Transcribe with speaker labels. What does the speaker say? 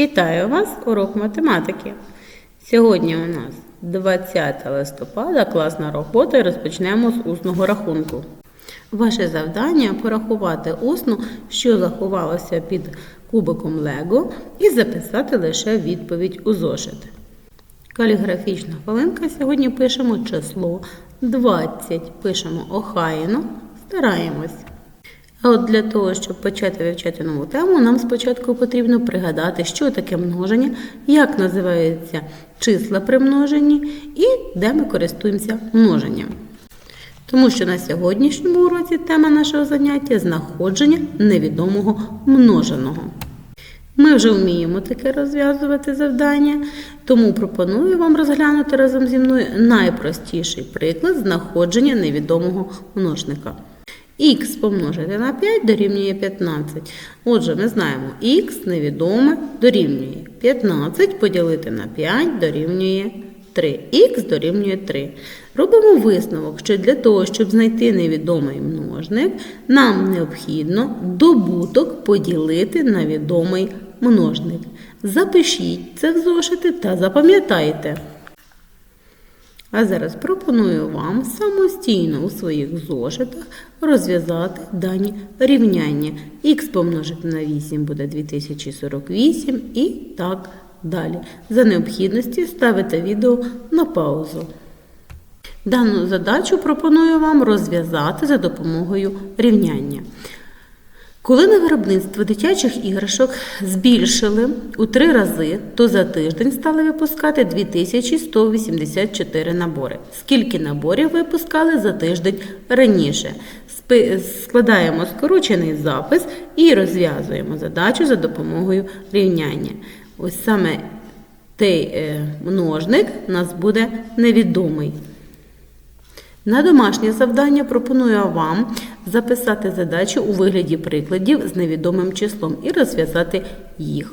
Speaker 1: Вітаю вас, урок математики. Сьогодні у нас 20 листопада, класна робота і розпочнемо з усного рахунку. Ваше завдання порахувати усно, що заховалося під кубиком Лего, і записати лише відповідь у зошит. Каліграфічна хвилинка. Сьогодні пишемо число 20. Пишемо охайно, стараємось. А от для того, щоб почати вивчати нову тему, нам спочатку потрібно пригадати, що таке множення, як називаються числа при множенні і де ми користуємося множенням. Тому що на сьогоднішньому уроці тема нашого заняття знаходження невідомого множеного. Ми вже вміємо таке розв'язувати завдання, тому пропоную вам розглянути разом зі мною найпростіший приклад знаходження невідомого множника. Х помножити на 5 дорівнює 15. Отже, ми знаємо, х невідоме дорівнює 15 поділити на 5 дорівнює 3. Х дорівнює 3. Робимо висновок, що для того, щоб знайти невідомий множник, нам необхідно добуток поділити на відомий множник. Запишіть це в зошити та запам'ятайте. А зараз пропоную вам самостійно у своїх зошитах розв'язати дані рівняння. Х помножити на 8 буде 2048 і так далі. За необхідності ставите відео на паузу. Дану задачу пропоную вам розв'язати за допомогою рівняння. Коли на виробництво дитячих іграшок збільшили у три рази, то за тиждень стали випускати 2184 набори. Скільки наборів випускали за тиждень раніше? Складаємо скорочений запис і розв'язуємо задачу за допомогою рівняння. Ось саме цей е, множник у нас буде невідомий. На домашнє завдання пропоную вам записати задачі у вигляді прикладів з невідомим числом і розв'язати їх.